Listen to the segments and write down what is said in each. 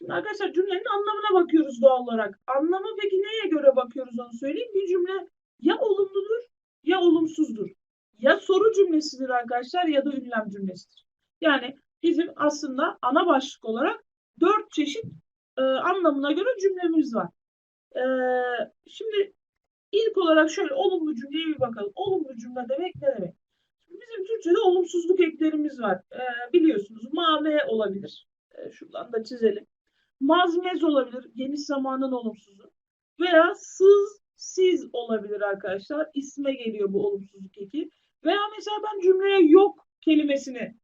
Şimdi arkadaşlar cümlenin anlamına bakıyoruz doğal olarak. Anlamı peki neye göre bakıyoruz onu söyleyeyim. Bir cümle ya olumludur ya olumsuzdur. Ya soru cümlesidir arkadaşlar ya da ünlem cümlesidir. Yani bizim aslında ana başlık olarak dört çeşit e, anlamına göre cümlemiz var. E, şimdi ilk olarak şöyle olumlu cümleye bir bakalım. Olumlu cümle demek ne demek? Şimdi bizim Türkçe'de olumsuzluk eklerimiz var. E, biliyorsunuz mame olabilir. E, şuradan da çizelim. Mazmez olabilir. Geniş zamanın olumsuzu. Veya sız, siz olabilir arkadaşlar. İsme geliyor bu olumsuzluk eki. Veya mesela ben cümleye yok kelimesini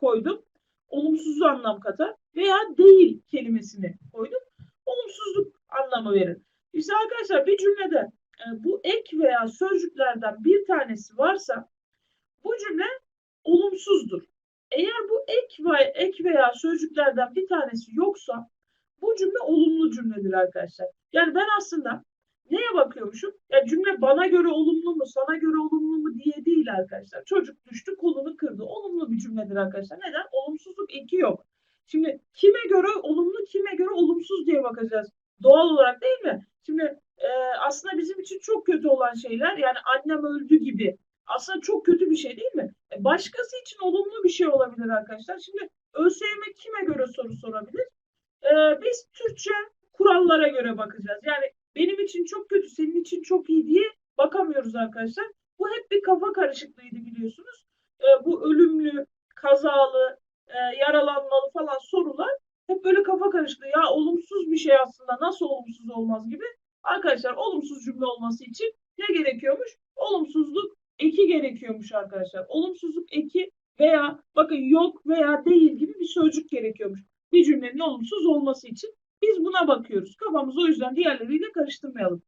koydum. Olumsuz anlam katar. Veya değil kelimesini koydum. Olumsuzluk anlamı verir. İşte arkadaşlar bir cümlede e, bu ek veya sözcüklerden bir tanesi varsa bu cümle olumsuzdur. Eğer bu ek ve ek veya sözcüklerden bir tanesi yoksa bu cümle olumlu cümledir arkadaşlar. Yani ben aslında neye bakıyormuşum? Ya cümle bana göre olumlu mu, sana göre olumlu mu diye değil arkadaşlar. Çocuk düştü, kolunu kırdı. Olumlu bir cümledir arkadaşlar. Neden? Olumsuzluk eki yok. Şimdi kime göre olumlu, kime göre olumsuz diye bakacağız. Doğal olarak değil mi? Şimdi e, aslında bizim için çok kötü olan şeyler yani annem öldü gibi aslında çok kötü bir şey değil mi? E, başkası için olumlu bir şey olabilir arkadaşlar. Şimdi ÖSYM kime göre soru sorabilir? Ee, biz Türkçe kurallara göre bakacağız. Yani benim için çok kötü, senin için çok iyi diye bakamıyoruz arkadaşlar. Bu hep bir kafa karışıklığıydı biliyorsunuz. Ee, bu ölümlü, kazalı, e, yaralanmalı falan sorular hep böyle kafa karışıklığı. Ya olumsuz bir şey aslında nasıl olumsuz olmaz gibi. Arkadaşlar olumsuz cümle olması için ne gerekiyormuş? Olumsuzluk eki gerekiyormuş arkadaşlar. Olumsuzluk eki veya bakın yok veya değil gibi bir sözcük gerekiyormuş bir cümlenin olumsuz olması için biz buna bakıyoruz. Kafamızı o yüzden diğerleriyle karıştırmayalım.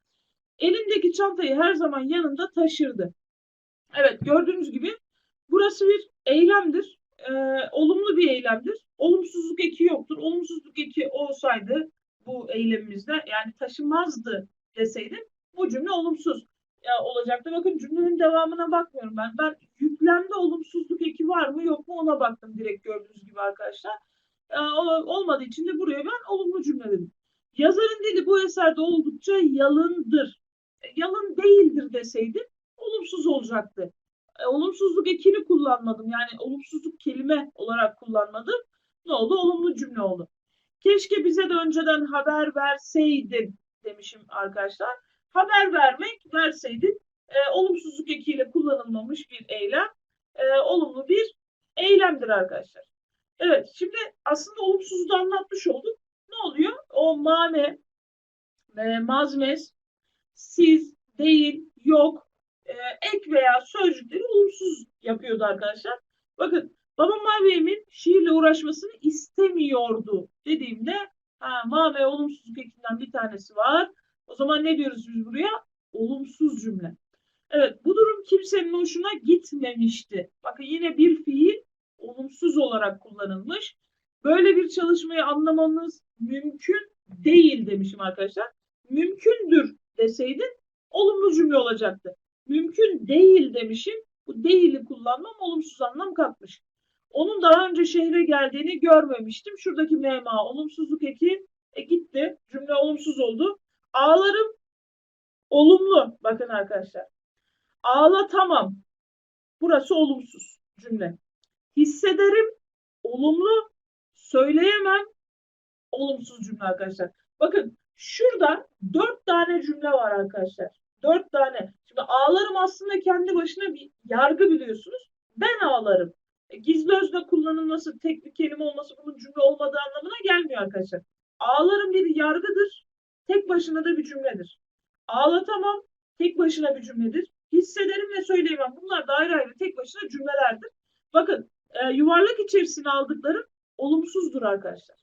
Elindeki çantayı her zaman yanında taşırdı. Evet gördüğünüz gibi burası bir eylemdir. Ee, olumlu bir eylemdir. Olumsuzluk eki yoktur. Olumsuzluk eki olsaydı bu eylemimizde yani taşımazdı deseydim bu cümle olumsuz olacaktı. Bakın cümlenin devamına bakmıyorum ben. Ben yüklemde olumsuzluk eki var mı yok mu ona baktım direkt gördüğünüz gibi arkadaşlar olmadığı için de buraya ben olumlu cümle dedim. Yazarın dili bu eserde oldukça yalındır. E, yalın değildir deseydim olumsuz olacaktı. E, olumsuzluk ekini kullanmadım. Yani olumsuzluk kelime olarak kullanmadım. Ne oldu? Olumlu cümle oldu. Keşke bize de önceden haber verseydin demişim arkadaşlar. Haber vermek, verseydin e, olumsuzluk ekiyle kullanılmamış bir eylem. E, olumlu bir eylemdir arkadaşlar. Evet şimdi aslında olumsuzu da anlatmış olduk. Ne oluyor? O mame, e, mazmez, siz, değil, yok, e, ek veya sözcükleri olumsuz yapıyordu arkadaşlar. Bakın babam Mavi Emin şiirle uğraşmasını istemiyordu dediğimde ha, mame olumsuzluk ekinden bir tanesi var. O zaman ne diyoruz biz buraya? Olumsuz cümle. Evet bu durum kimsenin hoşuna gitmemişti. Bakın yine bir fiil olumsuz olarak kullanılmış. Böyle bir çalışmayı anlamanız mümkün değil demişim arkadaşlar. Mümkündür deseydin olumlu cümle olacaktı. Mümkün değil demişim. Bu değili kullanmam olumsuz anlam katmış. Onun daha önce şehre geldiğini görmemiştim. Şuradaki mema olumsuzluk eki e, gitti. Cümle olumsuz oldu. Ağlarım olumlu. Bakın arkadaşlar. Ağlatamam. Burası olumsuz cümle hissederim, olumlu, söyleyemem, olumsuz cümle arkadaşlar. Bakın şurada dört tane cümle var arkadaşlar. Dört tane. Şimdi ağlarım aslında kendi başına bir yargı biliyorsunuz. Ben ağlarım. E, gizli özne kullanılması, tek bir kelime olması bunun cümle olmadığı anlamına gelmiyor arkadaşlar. Ağlarım bir yargıdır. Tek başına da bir cümledir. Ağlatamam tek başına bir cümledir. Hissederim ve söyleyemem. Bunlar da ayrı ayrı tek başına cümlelerdir. Bakın e, yuvarlak içerisine aldıklarım olumsuzdur arkadaşlar.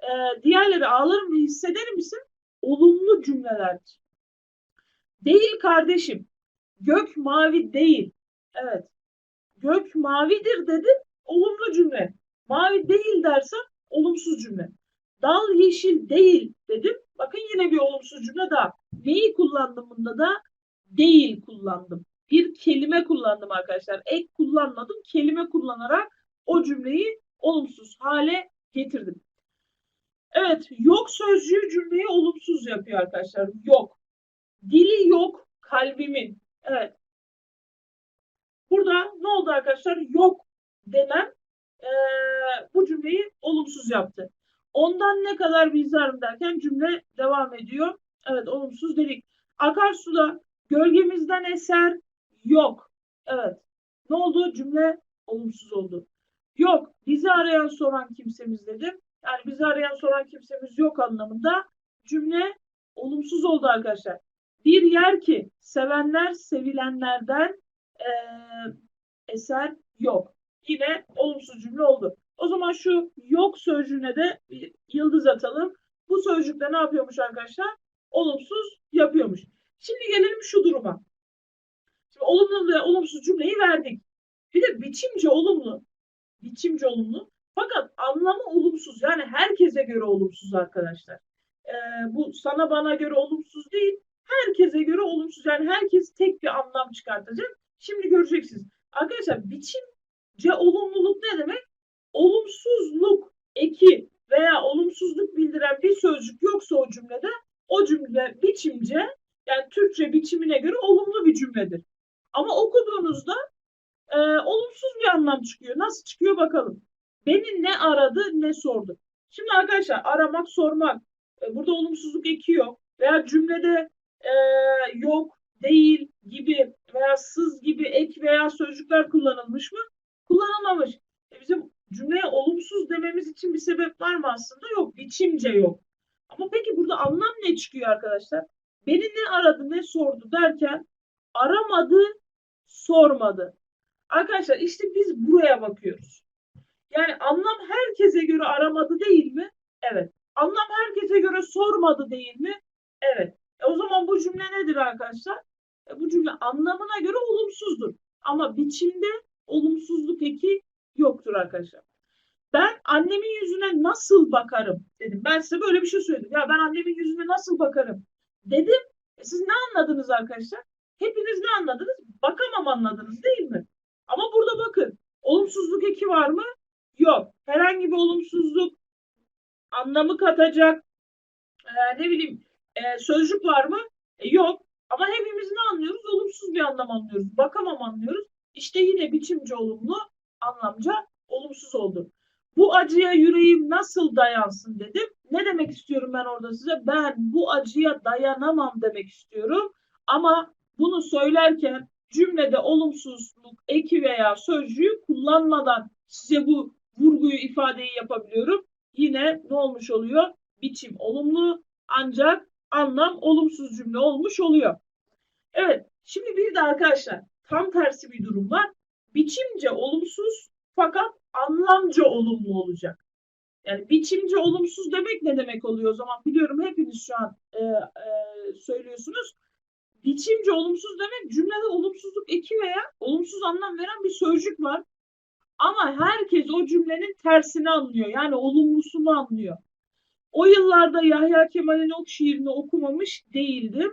E, diğerleri ağlarım ve hissederim ise olumlu cümlelerdir. Değil kardeşim. Gök mavi değil. Evet. Gök mavidir dedim. Olumlu cümle. Mavi değil dersem olumsuz cümle. Dal yeşil değil dedim. Bakın yine bir olumsuz cümle daha. Neyi kullandım bunda da? Değil kullandım bir kelime kullandım arkadaşlar. Ek kullanmadım. Kelime kullanarak o cümleyi olumsuz hale getirdim. Evet, yok sözcüğü cümleyi olumsuz yapıyor arkadaşlar. Yok. Dili yok kalbimin. Evet. Burada ne oldu arkadaşlar? Yok denen eee, bu cümleyi olumsuz yaptı. Ondan ne kadar bizarım derken cümle devam ediyor. Evet olumsuz dedik. Akarsuda gölgemizden eser yok. Evet. Ne oldu? Cümle olumsuz oldu. Yok. Bizi arayan soran kimsemiz dedim. Yani bizi arayan soran kimsemiz yok anlamında cümle olumsuz oldu arkadaşlar. Bir yer ki sevenler sevilenlerden eee, eser yok. Yine olumsuz cümle oldu. O zaman şu yok sözcüğüne de bir yıldız atalım. Bu sözcükte ne yapıyormuş arkadaşlar? Olumsuz yapıyormuş. Şimdi gelelim şu duruma. Olumlu ve olumsuz cümleyi verdik. Bir de biçimce olumlu. Biçimce olumlu. Fakat anlamı olumsuz. Yani herkese göre olumsuz arkadaşlar. Ee, bu sana bana göre olumsuz değil. Herkese göre olumsuz. Yani herkes tek bir anlam çıkartacak. Şimdi göreceksiniz. Arkadaşlar biçimce olumluluk ne demek? Olumsuzluk eki veya olumsuzluk bildiren bir sözcük yoksa o cümlede o cümle biçimce yani Türkçe biçimine göre olumlu bir cümledir. Ama okuduğunuzda e, olumsuz bir anlam çıkıyor. Nasıl çıkıyor bakalım. Beni ne aradı ne sordu. Şimdi arkadaşlar aramak sormak e, burada olumsuzluk eki yok veya cümlede e, yok değil gibi veya sız gibi ek veya sözcükler kullanılmış mı? Kullanılmamış. E, bizim cümleye olumsuz dememiz için bir sebep var mı aslında? Yok. Biçimce yok. Ama peki burada anlam ne çıkıyor arkadaşlar? Beni ne aradı ne sordu derken aramadı sormadı. Arkadaşlar işte biz buraya bakıyoruz. Yani anlam herkese göre aramadı değil mi? Evet. Anlam herkese göre sormadı değil mi? Evet. E o zaman bu cümle nedir arkadaşlar? E bu cümle anlamına göre olumsuzdur. Ama biçimde olumsuzluk eki yoktur arkadaşlar. Ben annemin yüzüne nasıl bakarım dedim. Ben size böyle bir şey söyledim. Ya ben annemin yüzüne nasıl bakarım dedim. E siz ne anladınız arkadaşlar? Hepiniz ne anladınız? Bakamam anladınız değil mi? Ama burada bakın. Olumsuzluk eki var mı? Yok. Herhangi bir olumsuzluk anlamı katacak e, ne bileyim e, sözcük var mı? E, yok. Ama hepimiz ne anlıyoruz? Olumsuz bir anlam anlıyoruz. Bakamam anlıyoruz. İşte yine biçimce olumlu, anlamca olumsuz oldu. Bu acıya yüreğim nasıl dayansın dedim. Ne demek istiyorum ben orada size? Ben bu acıya dayanamam demek istiyorum. Ama bunu söylerken cümlede olumsuzluk eki veya sözcüğü kullanmadan size bu vurguyu ifadeyi yapabiliyorum. Yine ne olmuş oluyor? Biçim olumlu ancak anlam olumsuz cümle olmuş oluyor. Evet, şimdi bir de arkadaşlar tam tersi bir durum var. Biçimce olumsuz fakat anlamca olumlu olacak. Yani biçimce olumsuz demek ne demek oluyor o zaman? Biliyorum hepiniz şu an e, e, söylüyorsunuz. Biçimce olumsuz demek cümlede olumsuzluk eki veya olumsuz anlam veren bir sözcük var. Ama herkes o cümlenin tersini anlıyor. Yani olumlusunu anlıyor. O yıllarda Yahya Kemal'in ok şiirini okumamış değildim.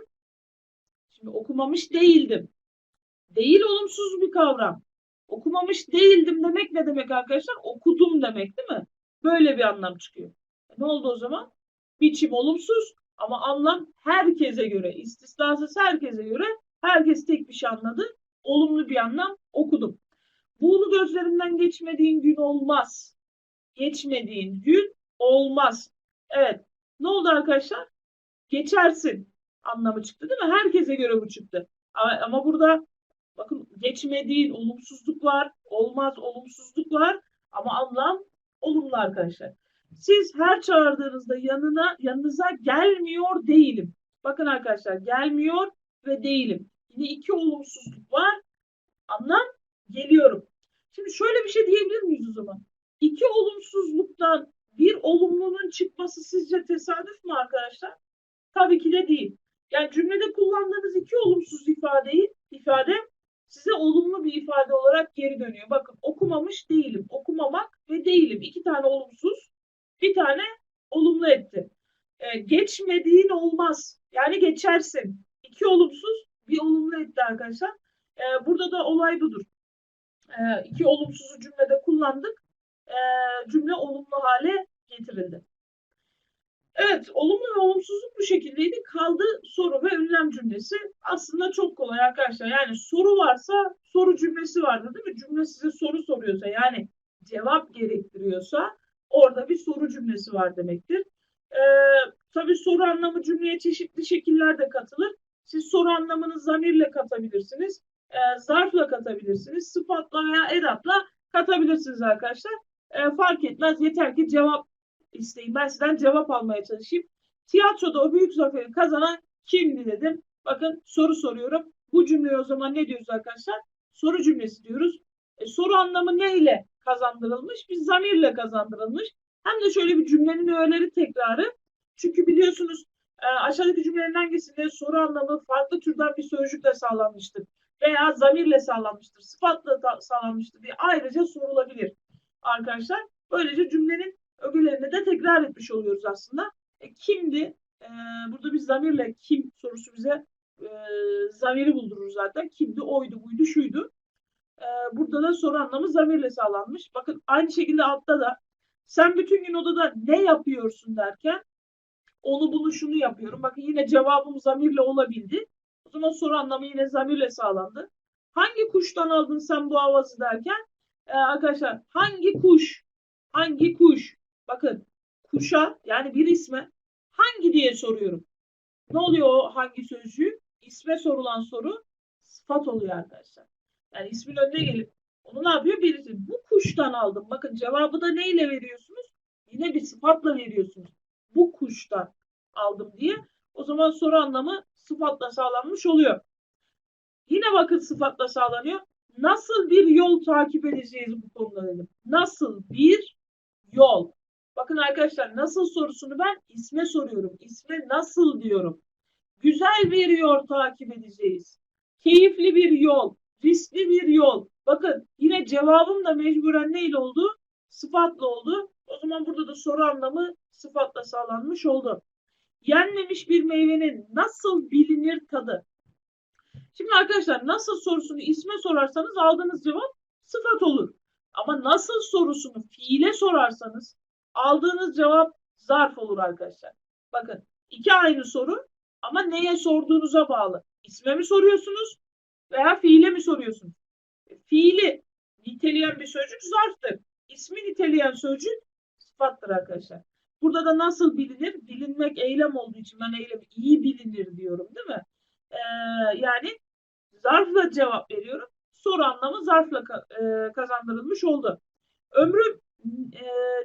Şimdi okumamış değildim. Değil olumsuz bir kavram. Okumamış değildim demek ne demek arkadaşlar? Okudum demek değil mi? Böyle bir anlam çıkıyor. E ne oldu o zaman? Biçim olumsuz ama anlam herkese göre, istisnasız herkese göre herkes tek bir şey anladı. Olumlu bir anlam okudum. Buğulu gözlerinden geçmediğin gün olmaz. Geçmediğin gün olmaz. Evet. Ne oldu arkadaşlar? Geçersin anlamı çıktı değil mi? Herkese göre bu çıktı. Ama, ama burada bakın geçmediğin olumsuzluk var. Olmaz olumsuzluk var. Ama anlam olumlu arkadaşlar. Siz her çağırdığınızda yanına yanınıza gelmiyor değilim. Bakın arkadaşlar gelmiyor ve değilim. Yine iki olumsuzluk var. Anlam geliyorum. Şimdi şöyle bir şey diyebilir miyiz o zaman? İki olumsuzluktan bir olumlunun çıkması sizce tesadüf mü arkadaşlar? Tabii ki de değil. Yani cümlede kullandığınız iki olumsuz ifadeyi ifade size olumlu bir ifade olarak geri dönüyor. Bakın okumamış değilim. Okumamak ve değilim. İki tane olumsuz, bir tane olumlu etti. Ee, geçmediğin olmaz. Yani geçersin. İki olumsuz, bir olumlu etti arkadaşlar. Ee, burada da olay budur. Ee, iki olumsuzu cümlede kullandık. Ee, cümle olumlu hale getirildi. Evet, olumlu ve olumsuzluk bu şekildeydi. Kaldı soru ve ünlem cümlesi. Aslında çok kolay arkadaşlar. Yani soru varsa soru cümlesi vardır değil mi? Cümle size soru soruyorsa yani cevap gerektiriyorsa orada bir soru cümlesi var demektir. Ee, tabii soru anlamı cümleye çeşitli şekillerde katılır. Siz soru anlamını zamirle katabilirsiniz. e, zarfla katabilirsiniz. Sıfatla veya edatla katabilirsiniz arkadaşlar. E, fark etmez. Yeter ki cevap isteyin. Ben sizden cevap almaya çalışayım. Tiyatroda o büyük zaferi kazanan kimdi dedim. Bakın soru soruyorum. Bu cümleye o zaman ne diyoruz arkadaşlar? Soru cümlesi diyoruz. E, soru anlamı neyle kazandırılmış? Bir zamirle kazandırılmış. Hem de şöyle bir cümlenin öğeleri tekrarı. Çünkü biliyorsunuz e, aşağıdaki cümlenin hangisinde soru anlamı farklı türden bir sözcükle sağlanmıştır veya zamirle sağlanmıştır, sıfatla sağlanmıştır diye ayrıca sorulabilir arkadaşlar. Böylece cümlenin ögelerini de tekrar etmiş oluyoruz aslında. E, kimdi? E, burada bir zamirle kim sorusu bize e, zamiri buldurur zaten. Kimdi? Oydu, buydu, şuydu. Burada da soru anlamı zamirle sağlanmış. Bakın aynı şekilde altta da sen bütün gün odada ne yapıyorsun derken onu bunu şunu yapıyorum. Bakın yine cevabım zamirle olabildi. O zaman soru anlamı yine zamirle sağlandı. Hangi kuştan aldın sen bu avazı derken e, arkadaşlar hangi kuş hangi kuş bakın kuşa yani bir isme hangi diye soruyorum. Ne oluyor o hangi sözcüğü? İsme sorulan soru sıfat oluyor arkadaşlar. Yani ismin önüne gelip onu ne yapıyor? Birisi bu kuştan aldım. Bakın cevabı da neyle veriyorsunuz? Yine bir sıfatla veriyorsunuz. Bu kuştan aldım diye. O zaman soru anlamı sıfatla sağlanmış oluyor. Yine bakın sıfatla sağlanıyor. Nasıl bir yol takip edeceğiz bu konuda dedim. Nasıl bir yol? Bakın arkadaşlar nasıl sorusunu ben isme soruyorum. İsme nasıl diyorum. Güzel bir yol takip edeceğiz. Keyifli bir yol. Riskli bir yol. Bakın yine cevabım da mecburen neyle oldu? Sıfatla oldu. O zaman burada da soru anlamı sıfatla sağlanmış oldu. Yenmemiş bir meyvenin nasıl bilinir tadı? Şimdi arkadaşlar nasıl sorusunu isme sorarsanız aldığınız cevap sıfat olur. Ama nasıl sorusunu fiile sorarsanız aldığınız cevap zarf olur arkadaşlar. Bakın iki aynı soru ama neye sorduğunuza bağlı. İsme mi soruyorsunuz veya fiile mi soruyorsunuz? Fiili niteleyen bir sözcük zarftır. İsmi niteleyen sözcük sıfattır arkadaşlar. Burada da nasıl bilinir? Bilinmek eylem olduğu için ben eylem iyi bilinir diyorum değil mi? Ee, yani zarfla cevap veriyorum. Soru anlamı zarfla e, kazandırılmış oldu. Ömrüm e,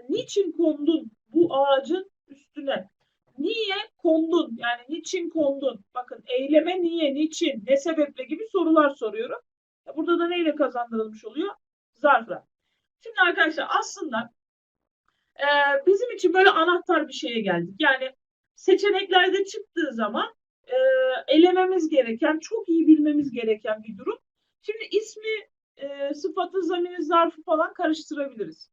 niçin kondun bu ağacın üstüne? Niye kondun? Yani niçin kondun? Eyleme niye, niçin, ne sebeple gibi sorular soruyorum. Burada da neyle kazandırılmış oluyor? Zarfla. Şimdi arkadaşlar aslında e, bizim için böyle anahtar bir şeye geldik. Yani seçeneklerde çıktığı zaman e, elememiz gereken, çok iyi bilmemiz gereken bir durum. Şimdi ismi, e, sıfatı, zamiri, zarfı falan karıştırabiliriz.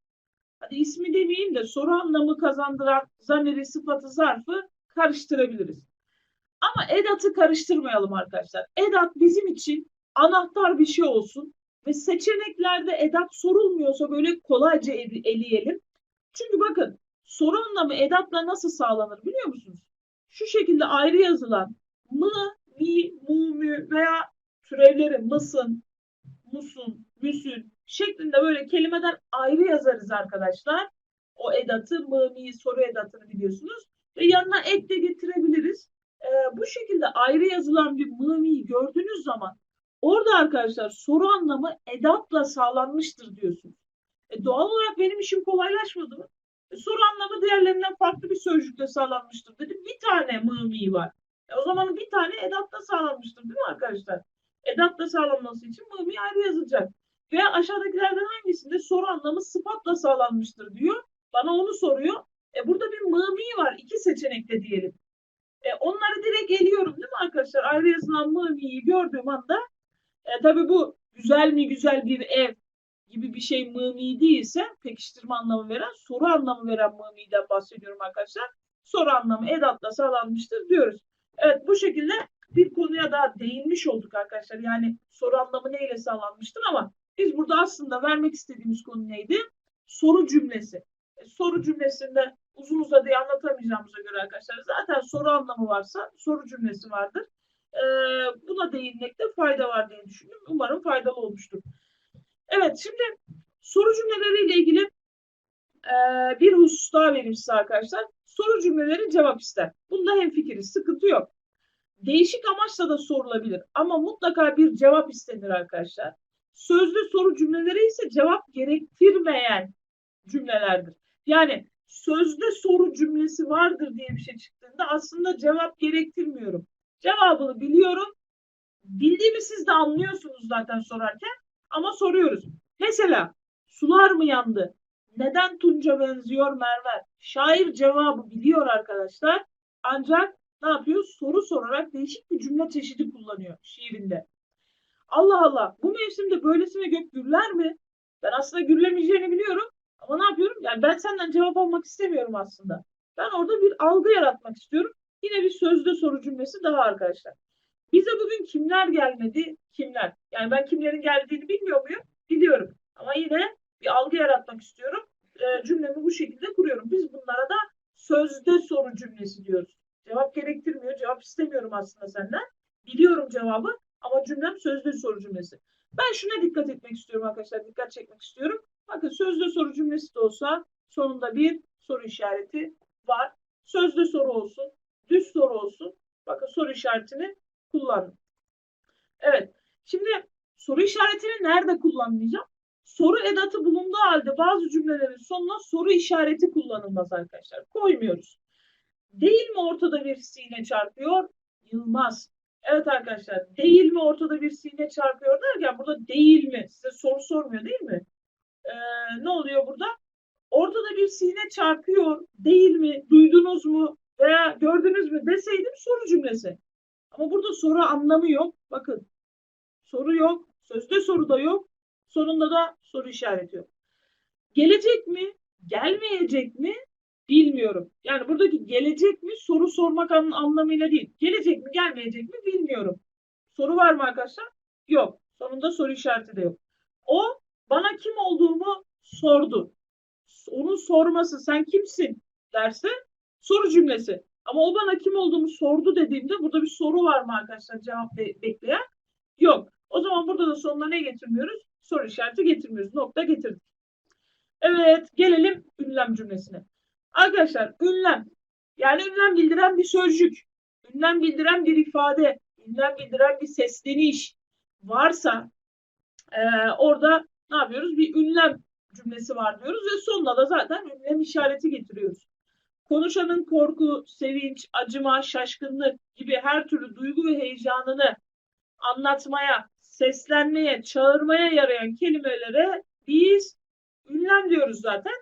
Hadi ismi demeyeyim de soru anlamı kazandıran zamiri, sıfatı, zarfı karıştırabiliriz. Ama edatı karıştırmayalım arkadaşlar. Edat bizim için anahtar bir şey olsun ve seçeneklerde edat sorulmuyorsa böyle kolayca eleyelim. Çünkü bakın soru anlamı edatla nasıl sağlanır biliyor musunuz? Şu şekilde ayrı yazılan mı, mi, mu, mü veya türevleri mısın, musun, müsün şeklinde böyle kelimeden ayrı yazarız arkadaşlar. O edatı mı, mi, soru edatını biliyorsunuz. Ve yanına ek de getirebiliriz. Ee, bu şekilde ayrı yazılan bir mı, mi gördüğünüz zaman orada arkadaşlar soru anlamı edatla sağlanmıştır diyorsunuz. E, doğal olarak benim işim kolaylaşmadı mı? E, soru anlamı diğerlerinden farklı bir sözcükle sağlanmıştır dedim. Bir tane mı, mi var. E, o zaman bir tane edatla sağlanmıştır değil mi arkadaşlar? Edatla sağlanması için mı, mi ayrı yazılacak. Veya aşağıdakilerden hangisinde soru anlamı sıfatla sağlanmıştır diyor. Bana onu soruyor. E burada bir mı mi var. iki seçenekte diyelim. E onları direkt eliyorum değil mi arkadaşlar? Ayrı yazılan mı mi'yi gördüğüm anda e, tabii bu güzel mi güzel bir ev gibi bir şey mı mi değilse pekiştirme anlamı veren soru anlamı veren mı mi'den bahsediyorum arkadaşlar. Soru anlamı edatla sağlanmıştır diyoruz. Evet bu şekilde bir konuya daha değinmiş olduk arkadaşlar. Yani soru anlamı neyle sağlanmıştır ama biz burada aslında vermek istediğimiz konu neydi? Soru cümlesi. E, soru cümlesinde uzun uzadıya anlatamayacağımıza göre arkadaşlar zaten soru anlamı varsa soru cümlesi vardır. Ee, buna değinmekte fayda var diye düşündüm. Umarım faydalı olmuştur. Evet şimdi soru cümleleriyle ilgili e, bir husus daha vereyim size arkadaşlar. Soru cümleleri cevap ister. Bunda hemfikiriz. Sıkıntı yok. Değişik amaçla da sorulabilir ama mutlaka bir cevap istenir arkadaşlar. Sözlü soru cümleleri ise cevap gerektirmeyen cümlelerdir. Yani sözde soru cümlesi vardır diye bir şey çıktığında aslında cevap gerektirmiyorum. Cevabını biliyorum. Bildiğimi siz de anlıyorsunuz zaten sorarken ama soruyoruz. Mesela sular mı yandı? Neden Tunca benziyor Merver? Şair cevabı biliyor arkadaşlar. Ancak ne yapıyor? Soru sorarak değişik bir cümle çeşidi kullanıyor şiirinde. Allah Allah bu mevsimde böylesine gök gürler mi? Ben aslında gürlemeyeceğini biliyorum. Ama ne yapıyorum? Yani ben senden cevap almak istemiyorum aslında. Ben orada bir algı yaratmak istiyorum. Yine bir sözde soru cümlesi daha arkadaşlar. Bize bugün kimler gelmedi? Kimler? Yani ben kimlerin geldiğini bilmiyor muyum? Biliyorum. Ama yine bir algı yaratmak istiyorum. E, cümlemi bu şekilde kuruyorum. Biz bunlara da sözde soru cümlesi diyoruz. Cevap gerektirmiyor. Cevap istemiyorum aslında senden. Biliyorum cevabı ama cümlem sözde soru cümlesi. Ben şuna dikkat etmek istiyorum arkadaşlar. Dikkat çekmek istiyorum. Bakın sözde soru cümlesi de olsa sonunda bir soru işareti var. Sözde soru olsun, düz soru olsun. Bakın soru işaretini kullandım. Evet. Şimdi soru işaretini nerede kullanmayacağım? Soru edatı bulunduğu halde bazı cümlelerin sonuna soru işareti kullanılmaz arkadaşlar. Koymuyoruz. Değil mi ortada bir sine çarpıyor? Yılmaz. Evet arkadaşlar değil mi ortada bir sine çarpıyor derken burada değil mi? Size soru sormuyor değil mi? Ee, ne oluyor burada? Ortada bir sine çarpıyor değil mi? Duydunuz mu? Veya gördünüz mü deseydim soru cümlesi. Ama burada soru anlamı yok. Bakın soru yok. Sözde soru da yok. Sonunda da soru işareti yok. Gelecek mi? Gelmeyecek mi? Bilmiyorum. Yani buradaki gelecek mi soru sormak an- anlamıyla değil. Gelecek mi gelmeyecek mi bilmiyorum. Soru var mı arkadaşlar? Yok. Sonunda soru işareti de yok. O bana kim olduğumu sordu. Onun sorması sen kimsin derse soru cümlesi. Ama o bana kim olduğumu sordu dediğimde burada bir soru var mı arkadaşlar cevap be- bekleyen? Yok. O zaman burada da sonuna ne getirmiyoruz? Soru işareti getirmiyoruz. Nokta getirdik. Evet gelelim ünlem cümlesine. Arkadaşlar ünlem yani ünlem bildiren bir sözcük, ünlem bildiren bir ifade, ünlem bildiren bir sesleniş varsa e, orada ne yapıyoruz? Bir ünlem cümlesi var diyoruz ve sonuna da zaten ünlem işareti getiriyoruz. Konuşanın korku, sevinç, acıma, şaşkınlık gibi her türlü duygu ve heyecanını anlatmaya, seslenmeye, çağırmaya yarayan kelimelere biz ünlem diyoruz zaten.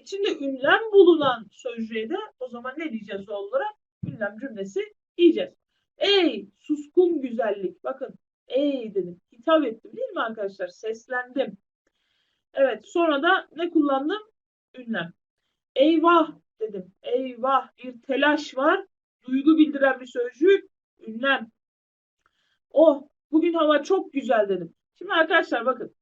İçinde ünlem bulunan sözcüğe de o zaman ne diyeceğiz doğal olarak? Ünlem cümlesi diyeceğiz. Ey suskun güzellik. Bakın ey dedim. Hitap ettim değil mi arkadaşlar? Seslendim. Evet sonra da ne kullandım? Ünlem. Eyvah dedim. Eyvah bir telaş var. Duygu bildiren bir sözcük. Ünlem. Oh bugün hava çok güzel dedim. Şimdi arkadaşlar bakın.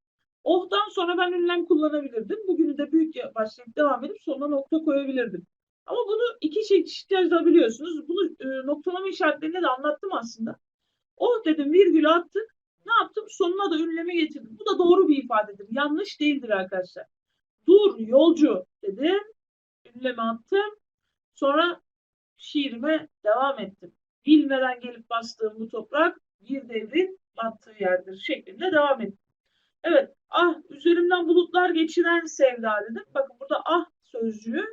Oh'tan sonra ben ünlem kullanabilirdim. Bugünü de büyük başlayıp devam edip sonuna nokta koyabilirdim. Ama bunu iki çeşit yazabiliyorsunuz. Bunu e, noktalama işaretlerinde de anlattım aslında. Oh dedim virgül attık. Ne yaptım? Sonuna da ünlemi getirdim. Bu da doğru bir ifadedir. Yanlış değildir arkadaşlar. Dur yolcu dedim. Ünlemi attım. Sonra şiirime devam ettim. Bilmeden gelip bastığım bu toprak bir devrin battığı yerdir şeklinde devam ettim. Evet, ah üzerimden bulutlar geçiren sevda dedim. Bakın burada ah sözcüğü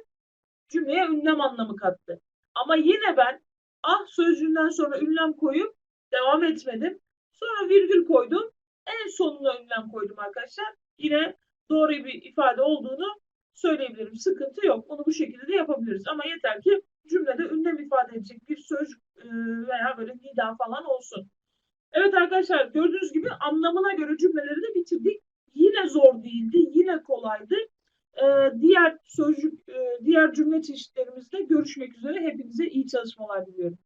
cümleye ünlem anlamı kattı. Ama yine ben ah sözcüğünden sonra ünlem koyup devam etmedim. Sonra virgül koydum. En sonuna ünlem koydum arkadaşlar. Yine doğru bir ifade olduğunu söyleyebilirim. Sıkıntı yok. Onu bu şekilde de yapabiliriz. Ama yeter ki cümlede ünlem ifade edecek bir söz e, veya böyle nida falan olsun. Evet arkadaşlar gördüğünüz gibi anlamına göre cümleleri de bitirdik. Yine zor değildi, yine kolaydı. Ee, diğer sözcük, e, diğer cümle çeşitlerimizde görüşmek üzere. Hepinize iyi çalışmalar diliyorum.